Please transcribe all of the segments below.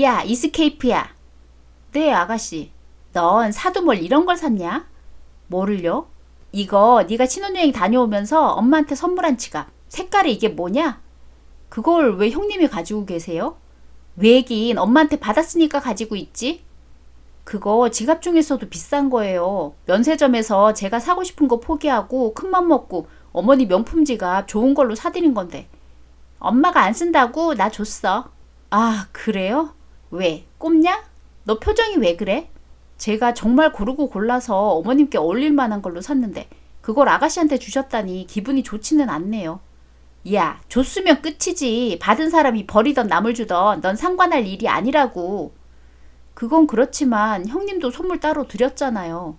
야, 이스케이프야. 네, 아가씨. 넌 사도 뭘 이런 걸 샀냐? 뭐를요? 이거 네가 신혼여행 다녀오면서 엄마한테 선물한 지갑. 색깔이 이게 뭐냐? 그걸 왜 형님이 가지고 계세요? 왜긴 엄마한테 받았으니까 가지고 있지? 그거 지갑 중에서도 비싼 거예요. 면세점에서 제가 사고 싶은 거 포기하고 큰맘 먹고 어머니 명품 지갑 좋은 걸로 사드린 건데. 엄마가 안 쓴다고 나 줬어. 아, 그래요? 왜? 꼽냐? 너 표정이 왜 그래? 제가 정말 고르고 골라서 어머님께 어울릴 만한 걸로 샀는데 그걸 아가씨한테 주셨다니 기분이 좋지는 않네요. 야, 줬으면 끝이지. 받은 사람이 버리던 남을 주던 넌 상관할 일이 아니라고. 그건 그렇지만 형님도 선물 따로 드렸잖아요.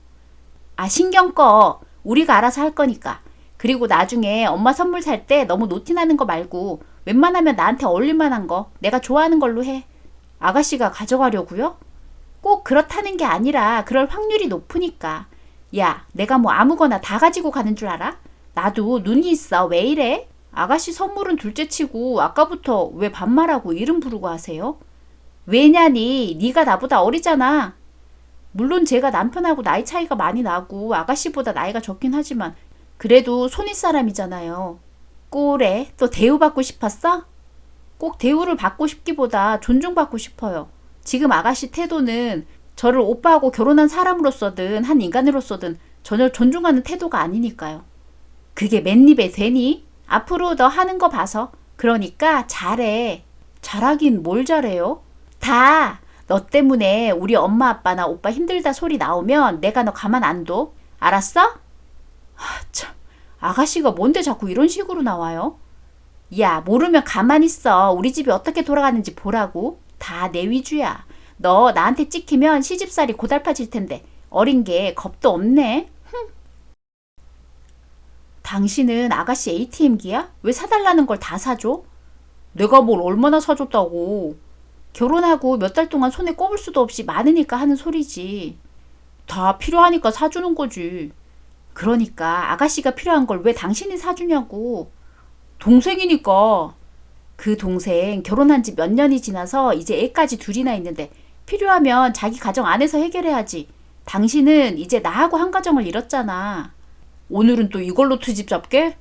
아, 신경 꺼. 우리가 알아서 할 거니까. 그리고 나중에 엄마 선물 살 때 너무 노티나는 거 말고 웬만하면 나한테 어울릴 만한 거 내가 좋아하는 걸로 해. 아가씨가 가져가려고요? 꼭 그렇다는 게 아니라 그럴 확률이 높으니까. 야, 내가 뭐 아무거나 다 가지고 가는 줄 알아? 나도 눈이 있어. 왜 이래? 아가씨 선물은 둘째 치고 아까부터 왜 반말하고 이름 부르고 하세요? 왜냐니? 네가 나보다 어리잖아. 물론 제가 남편하고 나이 차이가 많이 나고 아가씨보다 나이가 적긴 하지만 그래도 손윗 사람이잖아요. 꼬래, 또 대우받고 싶었어? 꼭 대우를 받고 싶기보다 존중받고 싶어요. 지금 아가씨 태도는 저를 오빠하고 결혼한 사람으로서든 한 인간으로서든 전혀 존중하는 태도가 아니니까요. 그게 맨입에 되니? 앞으로 너 하는 거 봐서. 그러니까 잘해. 잘하긴 뭘 잘해요? 다. 너 때문에 우리 엄마 아빠나 오빠 힘들다 소리 나오면 내가 너 가만 안 둬. 알았어? 하, 참. 아가씨가 뭔데 자꾸 이런 식으로 나와요? 야, 모르면 가만 있어. 우리 집이 어떻게 돌아가는지 보라고. 다 내 위주야. 너 나한테 찍히면 시집살이 고달파질 텐데. 어린 게 겁도 없네. 흠. 당신은 아가씨 ATM기야? 왜 사달라는 걸 다 사줘? 내가 뭘 얼마나 사줬다고. 결혼하고 몇 달 동안 손에 꼽을 수도 없이 많으니까 하는 소리지. 다 필요하니까 사주는 거지. 그러니까 아가씨가 필요한 걸 왜 당신이 사주냐고. 동생이니까. 그 동생 결혼한 지 몇 년이 지나서 이제 애까지 둘이나 있는데 필요하면 자기 가정 안에서 해결해야지. 당신은 이제 나하고 한 가정을 잃었잖아. 오늘은 또 이걸로 트집 잡게?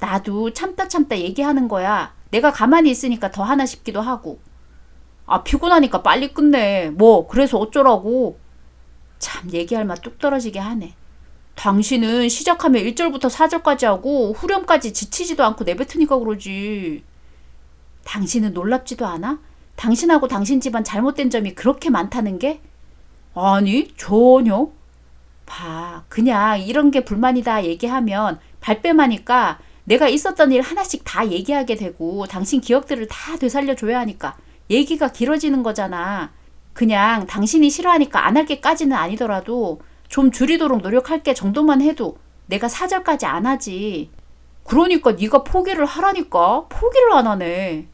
나도 참다 참다 얘기하는 거야. 내가 가만히 있으니까 더 하나 싶기도 하고. 아, 피곤하니까 빨리 끝내. 뭐, 그래서 어쩌라고. 참, 얘기할 맛 뚝 떨어지게 하네. 당신은 시작하면 1절부터 4절까지 하고 후렴까지 지치지도 않고 내뱉으니까 그러지. 당신은 놀랍지도 않아? 당신하고 당신 집안 잘못된 점이 그렇게 많다는 게? 아니, 전혀. 봐, 그냥 이런 게 불만이다 얘기하면 발뺌하니까 내가 있었던 일 하나씩 다 얘기하게 되고 당신 기억들을 다 되살려줘야 하니까 얘기가 길어지는 거잖아. 그냥 당신이 싫어하니까 안 할 게까지는 아니더라도 좀 줄이도록 노력할게 정도만 해도 내가 사절까지 안 하지. 그러니까 네가 포기를 하라니까 포기를 안 하네.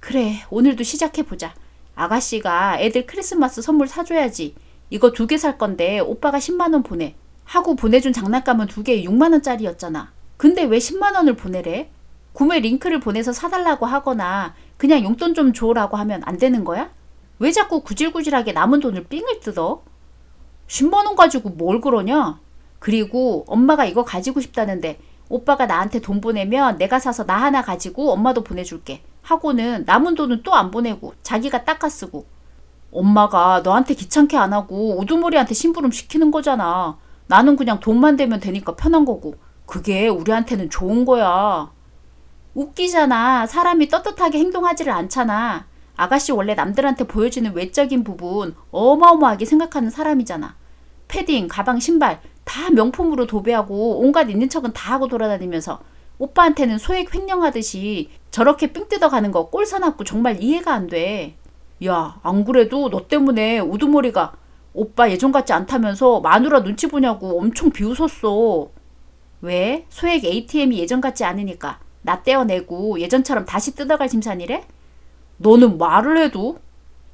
그래 오늘도 시작해보자. 아가씨가 애들 크리스마스 선물 사줘야지. 이거 두 개 살 건데 오빠가 10만 원 보내. 하고 보내준 장난감은 두 개에 6만 원짜리였잖아. 근데 왜 10만 원을 보내래? 구매 링크를 보내서 사달라고 하거나 그냥 용돈 좀 줘라고 하면 안 되는 거야? 왜 자꾸 구질구질하게 남은 돈을 삥을 뜯어? 10만 원 가지고 뭘 그러냐? 그리고 엄마가 이거 가지고 싶다는데 오빠가 나한테 돈 보내면 내가 사서 나 하나 가지고 엄마도 보내줄게. 하고는 남은 돈은 또 안 보내고 자기가 닦아 쓰고. 엄마가 너한테 귀찮게 안 하고 우두머리한테 심부름 시키는 거잖아. 나는 그냥 돈만 되면 되니까 편한 거고. 그게 우리한테는 좋은 거야. 웃기잖아. 사람이 떳떳하게 행동하지를 않잖아. 아가씨 원래 남들한테 보여지는 외적인 부분 어마어마하게 생각하는 사람이잖아. 패딩, 가방, 신발 다 명품으로 도배하고 온갖 있는 척은 다 하고 돌아다니면서 오빠한테는 소액 횡령하듯이 저렇게 삥 뜯어가는 거 꼴사납고 정말 이해가 안 돼. 야, 안 그래도 너 때문에 우두머리가 오빠 예전 같지 않다면서 마누라 눈치 보냐고 엄청 비웃었어. 왜? 소액 ATM이 예전 같지 않으니까 나 떼어내고 예전처럼 다시 뜯어갈 심산이래? 너는 말을 해도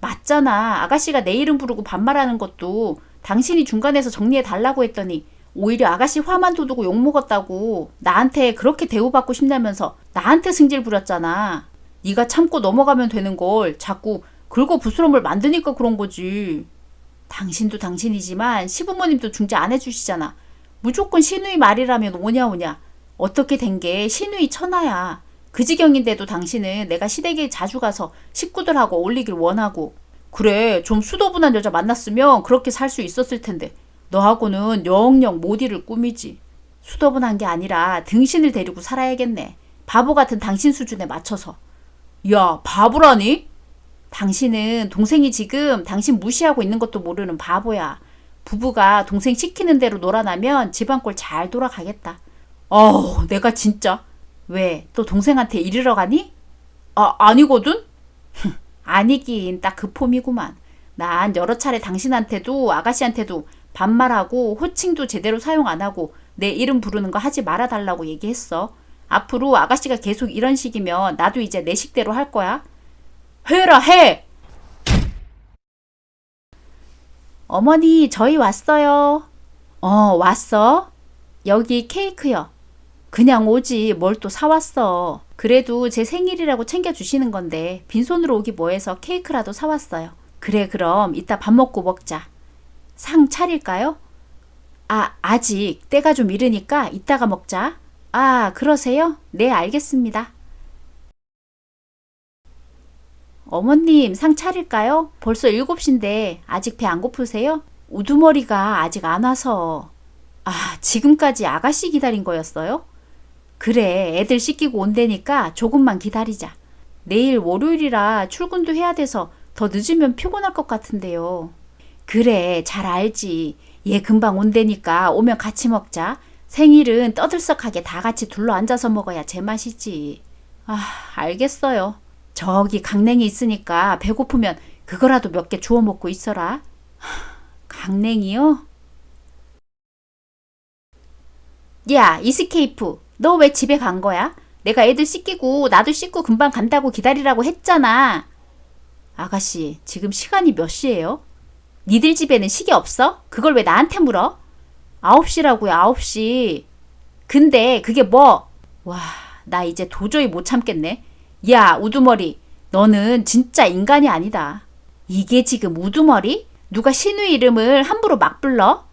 맞잖아. 아가씨가 내 이름 부르고 반말하는 것도 당신이 중간에서 정리해 달라고 했더니 오히려 아가씨 화만 돋우고 욕먹었다고 나한테 그렇게 대우받고 싶다면서 나한테 승질 부렸잖아. 네가 참고 넘어가면 되는 걸 자꾸 긁어 부스럼을 만드니까 그런 거지. 당신도 당신이지만 시부모님도 중재 안 해주시잖아. 무조건 신우이 말이라면 오냐 오냐. 어떻게 된게 신우이 천하야. 그 지경인데도 당신은 내가 시댁에 자주 가서 식구들하고 어울리길 원하고. 그래 좀 수더분한 여자 만났으면 그렇게 살 수 있었을 텐데. 너하고는 영영 못 이룰 꿈이지. 수더분한 게 아니라 등신을 데리고 살아야겠네. 바보 같은 당신 수준에 맞춰서. 야, 바보라니? 당신은 동생이 지금 당신 무시하고 있는 것도 모르는 바보야. 부부가 동생 시키는 대로 놀아나면 집안꼴 잘 돌아가겠다. 어우, 내가 진짜. 왜, 또 동생한테 이르러 가니? 아, 아니거든? 아니긴 딱 그 폼이구만. 난 여러 차례 당신한테도 아가씨한테도 반말하고 호칭도 제대로 사용 안 하고 내 이름 부르는 거 하지 말아달라고 얘기했어. 앞으로 아가씨가 계속 이런 식이면 나도 이제 내 식대로 할 거야. 해라 해! 어머니 저희 왔어요. 어 왔어? 여기 케이크요. 그냥 오지 뭘 또 사왔어. 그래도 제 생일이라고 챙겨주시는 건데 빈손으로 오기 뭐해서 케이크라도 사왔어요. 그래 그럼 이따 밥 먹고 먹자. 상 차릴까요? 아 아직 때가 좀 이르니까 이따가 먹자. 아 그러세요? 네 알겠습니다. 어머님 상 차릴까요? 벌써 7시인데 아직 배 안 고프세요? 우두머리가 아직 안 와서. 아, 지금까지 아가씨 기다린 거였어요? 그래, 애들 씻기고 온다니까 조금만 기다리자. 내일 월요일이라 출근도 해야 돼서 더 늦으면 피곤할 것 같은데요. 그래, 잘 알지. 얘 금방 온다니까 오면 같이 먹자. 생일은 떠들썩하게 다 같이 둘러 앉아서 먹어야 제맛이지. 아, 알겠어요. 저기 강냉이 있으니까 배고프면 그거라도 몇 개 주워 먹고 있어라. 하, 강냉이요? 야, 이스케이프. 너 왜 집에 간 거야? 내가 애들 씻기고 나도 씻고 금방 간다고 기다리라고 했잖아. 아가씨, 지금 시간이 몇 시예요? 니들 집에는 시계 없어? 그걸 왜 나한테 물어? 아홉 시라고요, 아홉 시. 근데 그게 뭐? 와, 나 이제 도저히 못 참겠네. 야, 우두머리. 너는 진짜 인간이 아니다. 이게 지금 우두머리? 누가 신우 이름을 함부로 막 불러?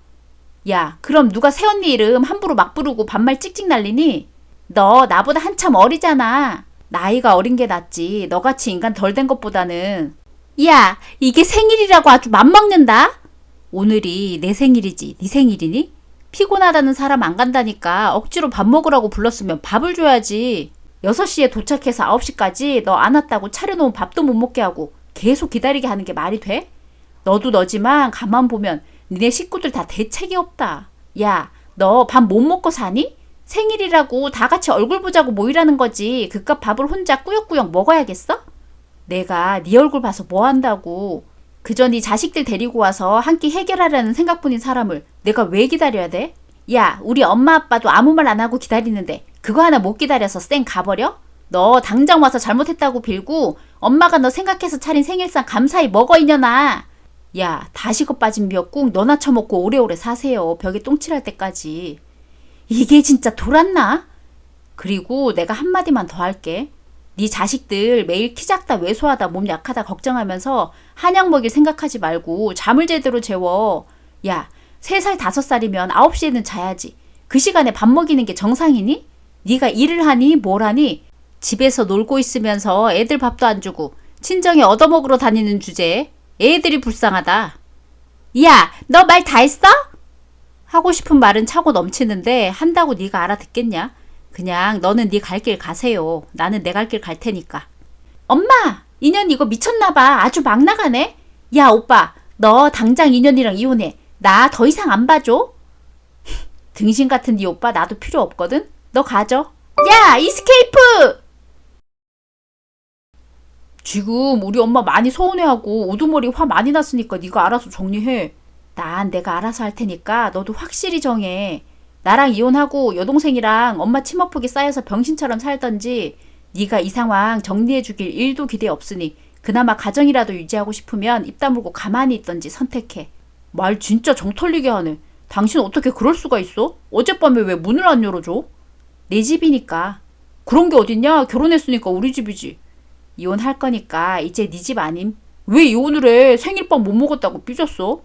야, 그럼 누가 새언니 이름 함부로 막 부르고 반말 찍찍 날리니? 너 나보다 한참 어리잖아. 나이가 어린 게 낫지. 너같이 인간 덜 된 것보다는. 야, 이게 생일이라고 아주 맘먹는다? 오늘이 내 생일이지. 네 생일이니? 피곤하다는 사람 안 간다니까 억지로 밥 먹으라고 불렀으면 밥을 줘야지. 6시에 도착해서 9시까지 너 안 왔다고 차려놓은 밥도 못 먹게 하고 계속 기다리게 하는 게 말이 돼? 너도 너지만 가만 보면 니네 식구들 다 대책이 없다. 야, 너 밥 못 먹고 사니? 생일이라고 다 같이 얼굴 보자고 모이라는 거지. 그깟 밥을 혼자 꾸역꾸역 먹어야겠어? 내가 네 얼굴 봐서 뭐 한다고. 그저 네 자식들 데리고 와서 한 끼 해결하려는 생각뿐인 사람을 내가 왜 기다려야 돼? 야, 우리 엄마 아빠도 아무 말 안 하고 기다리는데 그거 하나 못 기다려서 쌩 가버려? 너 당장 와서 잘못했다고 빌고 엄마가 너 생각해서 차린 생일상 감사히 먹어 이년아. 야, 다시거 빠진 미역국 너나 처먹고 오래오래 사세요. 벽에 똥칠할 때까지. 이게 진짜 돌았나? 그리고 내가 한마디만 더 할게. 네 자식들 매일 키 작다 왜소하다 몸 약하다 걱정하면서 한약 먹일 생각하지 말고 잠을 제대로 재워. 야, 세 살 다섯 살이면 아홉 시에는 자야지. 그 시간에 밥 먹이는 게 정상이니? 네가 일을 하니 뭘 하니? 집에서 놀고 있으면서 애들 밥도 안 주고 친정에 얻어먹으러 다니는 주제에 애들이 불쌍하다. 야, 너 말 다 했어? 하고 싶은 말은 차고 넘치는데 한다고 네가 알아듣겠냐? 그냥 너는 네 갈 길 가세요. 나는 내 갈 길 갈 테니까. 엄마, 인연 이거 미쳤나 봐. 아주 막 나가네. 야, 오빠, 너 당장 인연이랑 이혼해. 나 더 이상 안 봐줘. 등신 같은 네 오빠 나도 필요 없거든. 너 가져. 야, 이스케이프! 지금 우리 엄마 많이 서운해하고 우두머리 화 많이 났으니까 네가 알아서 정리해. 난 내가 알아서 할 테니까 너도 확실히 정해. 나랑 이혼하고 여동생이랑 엄마 치머프기 쌓여서 병신처럼 살던지 네가 이 상황 정리해 주길 일도 기대 없으니 그나마 가정이라도 유지하고 싶으면 입 다물고 가만히 있던지 선택해. 말 진짜 정 털리게 하네. 당신 어떻게 그럴 수가 있어? 어젯밤에 왜 문을 안 열어줘? 내 집이니까. 그런 게 어딨냐? 결혼했으니까 우리 집이지. 이혼할 거니까 이제 네 집 아님. 왜 이혼을 해? 생일빵 못 먹었다고 삐졌어?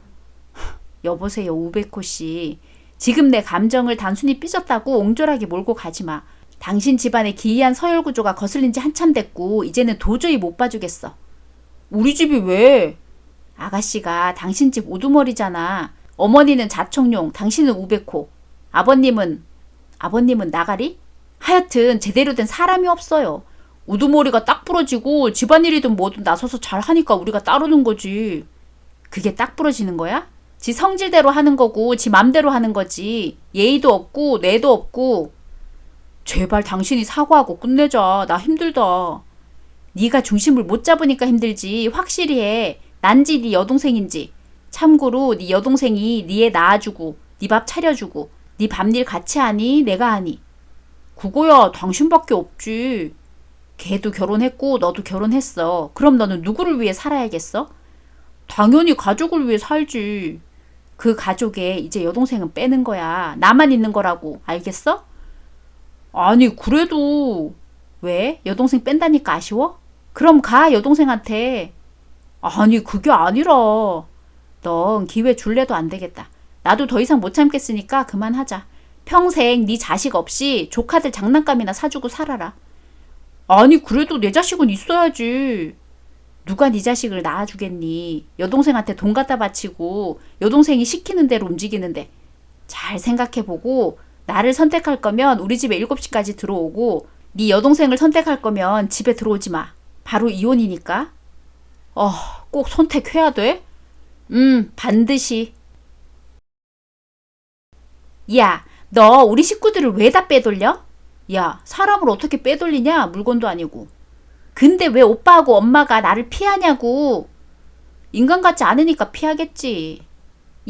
여보세요, 우베코 씨. 지금 내 감정을 단순히 삐졌다고 옹졸하게 몰고 가지 마. 당신 집안의 기이한 서열 구조가 거슬린 지 한참 됐고, 이제는 도저히 못 봐주겠어. 우리 집이 왜? 아가씨가 당신 집 우두머리잖아. 어머니는 자청용, 당신은 우베코. 아버님은, 아버님은 나가리? 하여튼 제대로 된 사람이 없어요. 우두머리가 딱 부러지고 집안일이든 뭐든 나서서 잘 하니까 우리가 따르는 거지. 그게 딱 부러지는 거야? 지 성질대로 하는 거고 지 맘대로 하는 거지. 예의도 없고 내도 없고. 제발 당신이 사과하고 끝내자. 나 힘들다. 네가 중심을 못 잡으니까 힘들지. 확실히 해. 난지 네 여동생인지. 참고로 네 여동생이 네애 낳아주고 네 밥 차려주고 네 밥일 같이 하니 내가 하니. 그거야 당신밖에 없지. 걔도 결혼했고 너도 결혼했어. 그럼 너는 누구를 위해 살아야겠어? 당연히 가족을 위해 살지. 그 가족에 이제 여동생은 빼는 거야. 나만 있는 거라고. 알겠어? 아니, 그래도. 왜? 여동생 뺀다니까 아쉬워? 그럼 가, 여동생한테. 아니, 그게 아니라. 넌 기회 줄래도 안 되겠다. 나도 더 이상 못 참겠으니까 그만하자. 평생 네 자식 없이 조카들 장난감이나 사주고 살아라. 아니, 그래도 내 자식은 있어야지. 누가 네 자식을 낳아주겠니? 여동생한테 돈 갖다 바치고 여동생이 시키는 대로 움직이는데 잘 생각해보고 나를 선택할 거면 우리 집에 7시까지 들어오고 네 여동생을 선택할 거면 집에 들어오지 마. 바로 이혼이니까. 어, 꼭 선택해야 돼? 음, 반드시. 야, 너 우리 식구들을 왜 다 빼돌려? 야, 사람을 어떻게 빼돌리냐? 물건도 아니고. 근데 왜 오빠하고 엄마가 나를 피하냐고. 인간 같지 않으니까 피하겠지.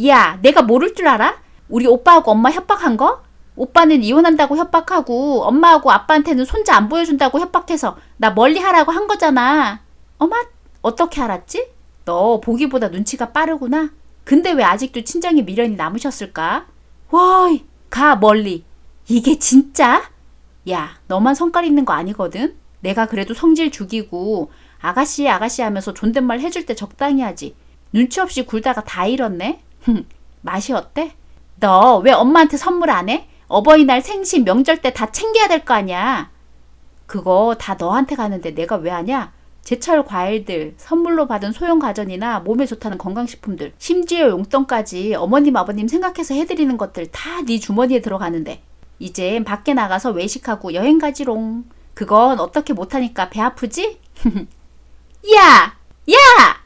야, 내가 모를 줄 알아? 우리 오빠하고 엄마 협박한 거? 오빠는 이혼한다고 협박하고 엄마하고 아빠한테는 손자 안 보여준다고 협박해서 나 멀리 하라고 한 거잖아. 어마, 어떻게 알았지? 너 보기보다 눈치가 빠르구나. 근데 왜 아직도 친정에 미련이 남으셨을까? 와이, 가 멀리. 이게 진짜? 야, 너만 성깔 있는 거 아니거든? 내가 그래도 성질 죽이고 아가씨 아가씨 하면서 존댓말 해줄 때 적당히 하지. 눈치 없이 굴다가 다 잃었네. 맛이 어때? 너 왜 엄마한테 선물 안 해? 어버이날 생신 명절 때 다 챙겨야 될 거 아니야. 그거 다 너한테 가는데 내가 왜 하냐? 제철 과일들, 선물로 받은 소형 가전이나 몸에 좋다는 건강식품들, 심지어 용돈까지 어머님 아버님 생각해서 해드리는 것들 다 네 주머니에 들어가는데 이젠 밖에 나가서 외식하고 여행 가지롱. 그건 어떻게 못하니까 배 아프지? 야! 야!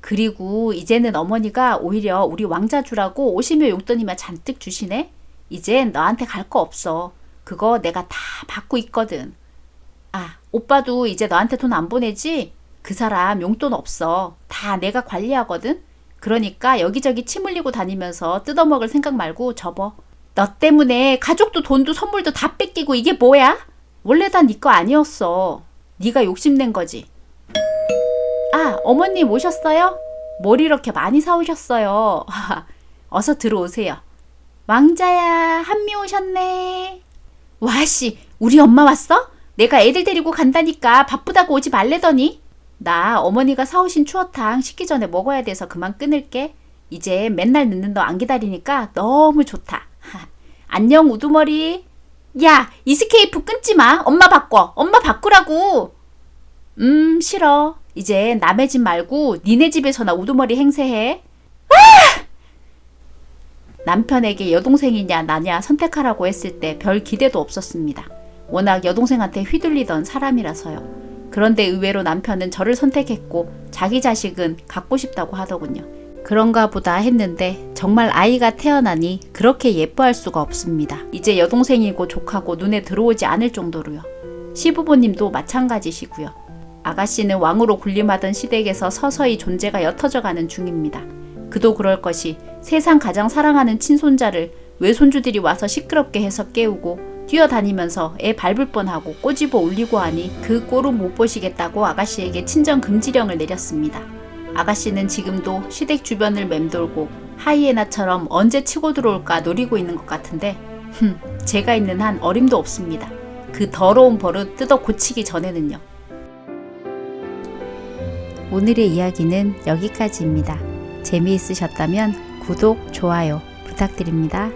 그리고 이제는 어머니가 오히려 우리 왕자 주라고 오시며 용돈이만 잔뜩 주시네? 이젠 너한테 갈 거 없어. 그거 내가 다 받고 있거든. 아, 오빠도 이제 너한테 돈 안 보내지? 그 사람 용돈 없어. 다 내가 관리하거든? 그러니까 여기저기 침 흘리고 다니면서 뜯어먹을 생각 말고 접어. 너 때문에 가족도 돈도 선물도 다 뺏기고 이게 뭐야? 원래 다 네 거 아니었어. 네가 욕심낸 거지. 아, 어머님 오셨어요? 뭘 이렇게 많이 사오셨어요? 어서 들어오세요. 왕자야, 한미 오셨네. 와씨, 우리 엄마 왔어? 내가 애들 데리고 간다니까 바쁘다고 오지 말래더니. 나 어머니가 사오신 추어탕 식기 전에 먹어야 돼서 그만 끊을게. 이제 맨날 늦는 너 안 기다리니까 너무 좋다. 안녕 우두머리. 야, 이스케이프 끊지 마. 엄마 바꿔. 엄마 바꾸라고. 음, 싫어. 이제 남의 집 말고 니네 집에서나 우두머리 행세해. 남편에게 여동생이냐 나냐 선택하라고 했을 때 별 기대도 없었습니다. 워낙 여동생한테 휘둘리던 사람이라서요. 그런데 의외로 남편은 저를 선택했고 자기 자식은 갖고 싶다고 하더군요. 그런가 보다 했는데 정말 아이가 태어나니 그렇게 예뻐할 수가 없습니다. 이제 여동생이고 조카고 눈에 들어오지 않을 정도로요. 시부모님도 마찬가지시고요. 아가씨는 왕으로 군림하던 시댁에서 서서히 존재가 옅어져 가는 중입니다. 그도 그럴 것이 세상 가장 사랑하는 친손자를 외손주들이 와서 시끄럽게 해서 깨우고 뛰어다니면서 애 밟을 뻔하고 꼬집어 올리고 하니 그 꼴은 못 보시겠다고 아가씨에게 친정 금지령을 내렸습니다. 아가씨는 지금도 시댁 주변을 맴돌고 하이에나처럼 언제 치고 들어올까 노리고 있는 것 같은데 흠, 제가 있는 한 어림도 없습니다. 그 더러운 버릇 뜯어 고치기 전에는요. 오늘의 이야기는 여기까지입니다. 재미있으셨다면 구독, 좋아요 부탁드립니다.